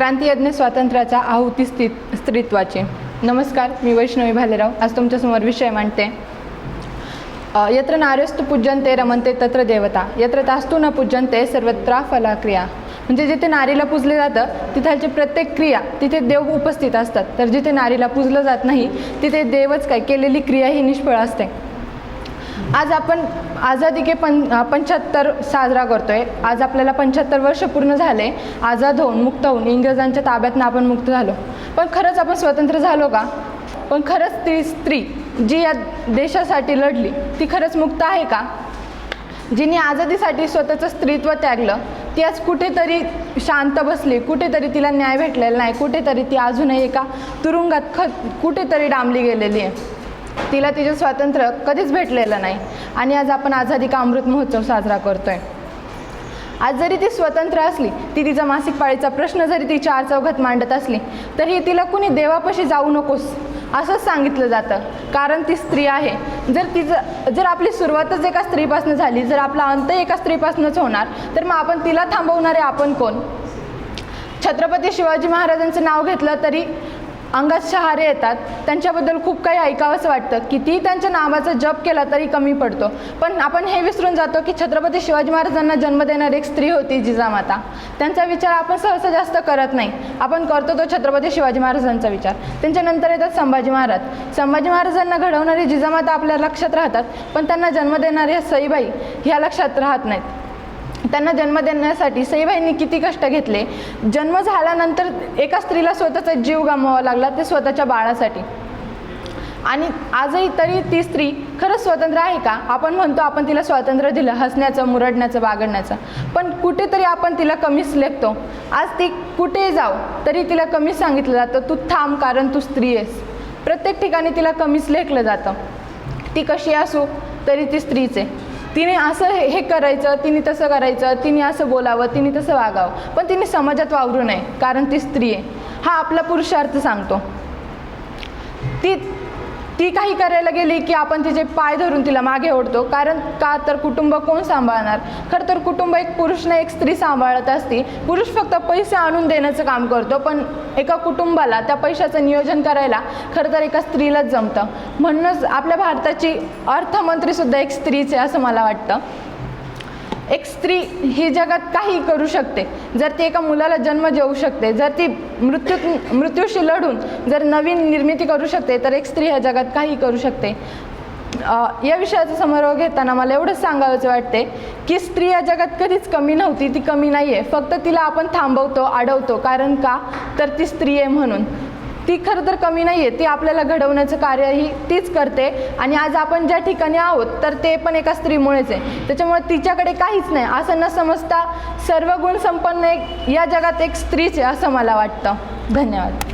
क्रांतीयज्ञ स्वातंत्र्याच्या आहुती स्थित स्त्रीत्वाची. नमस्कार मी वैष्णवी भालेराव. आज तुमच्यासमोर विषय मांडते. यत्र नार्यस्तु पूज्यन्ते रमन्ते तत्र देवता. यत्र तास्तु न पूज्यन्ते सर्वत्र फलाक्रिया. म्हणजे जिथे नारीला पूजले जातं तिथालची प्रत्येक क्रिया तिथे देव उपस्थित असतात. तर जिथे नारीला पूजलं जात नाही तिथे देवच काय केलेली क्रिया ही निष्फळ असते. आज आपण आझादी के पं पंच्याहत्तर साजरा करतो आहे आज आपल्याला पंच्याहत्तर वर्ष पूर्ण झाले. आझाद होऊन मुक्त होऊन इंग्रजांच्या ताब्यातनं आपण मुक्त झालो. पण खरंच आपण स्वतंत्र झालो का? पण खरंच ती स्त्री जी या देशासाठी लढली ती खरंच मुक्त आहे का? जिने आझादीसाठी स्वतःचं स्त्रीत्व त्यागलं ती आज कुठेतरी शांत बसली कुठेतरी तिला न्याय भेटलेला नाही कुठेतरी ती अजूनही एका तुरुंगात ख कुठेतरी डांबली गेलेली आहे. तिला तिचे स्वातंत्र्य कधीच भेटलेलं नाही. आणि आज आपण आझादी का अमृत महोत्सव साजरा करतोय? आज जरी ती स्वतंत्र असली ती तिचा मासिक पाळीचा प्रश्न जरी ती चार चौघात मांडत असली तरी तिला कुणी देवापाशी जाऊ नकोस असंच सांगितलं जातं. कारण ती स्त्री आहे. जर तिचं जर आपली सुरुवातच एका स्त्रीपासून झाली जर आपला अंत एका स्त्रीपासूनच होणार तर मग आपण तिला थांबवणारे आपण कोण? छत्रपती शिवाजी महाराजांचं नाव घेतलं तरी अंगात शहारे येतात. त्यांच्याबद्दल खूप काही ऐकावंसं वाटतं. कितीही त्यांच्या नावाचा जप केला तरी कमी पडतो. पण आपण हे विसरून जातो की छत्रपती शिवाजी महाराजांना जन्म देणारी एक स्त्री होती जिजामाता. त्यांचा विचार आपण सहसा जास्त करत नाही. आपण करतो तो छत्रपती शिवाजी महाराजांचा विचार. त्यांच्यानंतर येतात संभाजी महाराज. संभाजी महाराजांना घडवणारी जिजामाता आपल्या लक्षात राहतात पण त्यांना जन्म देणारी सईबाई ह्या लक्षात राहत नाहीत. त्यांना जन्म देण्यासाठी सईबाईंनी किती कष्ट घेतले? जन्म झाल्यानंतर एका स्त्रीला स्वतःचा जीव गमवावा लागला ते स्वतःच्या बाळासाठी. आणि आजही तरी ती स्त्री खरंच स्वतंत्र आहे का? आपण म्हणतो आपण तिला स्वातंत्र्य दिलं हसण्याचं मुरडण्याचं बागडण्याचं. पण कुठेतरी आपण तिला कमीच लेखतो. आज ती कुठेही जाऊ तरी तिला कमीच सांगितलं जातं तू थांब कारण तू स्त्री आहेस. प्रत्येक ठिकाणी तिला कमीच लेखलं जातं. ती कशी असू तरी ती स्त्रीच आहे. तिने असं हे हे करायचं तिने तसं करायचं तिने असं बोलावं तिने तसं वागावं. पण तिने समाजात वावरू नये कारण ती स्त्री आहे. हा आपला पुरुषार्थ सांगतो. ती ती काही करायला गेली की आपण तिचे पाय धरून तिला मागे ओढतो. कारण का तर कुटुंब कोण सांभाळणार? खरं तर कुटुंब एक पुरुष ना एक स्त्री सांभाळत असती. पुरुष फक्त पैसे आणून देण्याचं काम करतो पण एका कुटुंबाला त्या पैशाचं नियोजन करायला खरं तर एका स्त्रीलाच जमतं. म्हणूनच आपल्या भारताची अर्थमंत्रीसुद्धा एक स्त्रीच आहे असं मला वाटतं. एक स्त्री ही जगात काही करू शकते. जर ती एका मुलाला जन्म देऊ शकते जर ती मृत्यू मृत्यूशी लढून जर नवीन निर्मिती करू शकते तर एक स्त्री ह्या जगात काही करू शकते. या विषयाचा समारोह घेताना मला एवढंच सांगावंच वाटते की स्त्री या जगात कधीच कमी नव्हती ती कमी नाही आहे फक्त तिला आपण थांबवतो अडवतो कारण का? तर ती स्त्री आहे म्हणून. ती खरं तर कमी नाही आहे ती आपल्याला घडवण्याचं कार्यही तीच करते. आणि आज आपण ज्या ठिकाणी आहोत तर ते पण एका स्त्रीमुळेच आहे. त्याच्यामुळे तिच्याकडे काहीच नाही. असं न समजता सर्व गुण संपन्न एक या जगात एक स्त्रीच आहे असं मला वाटतं. धन्यवाद.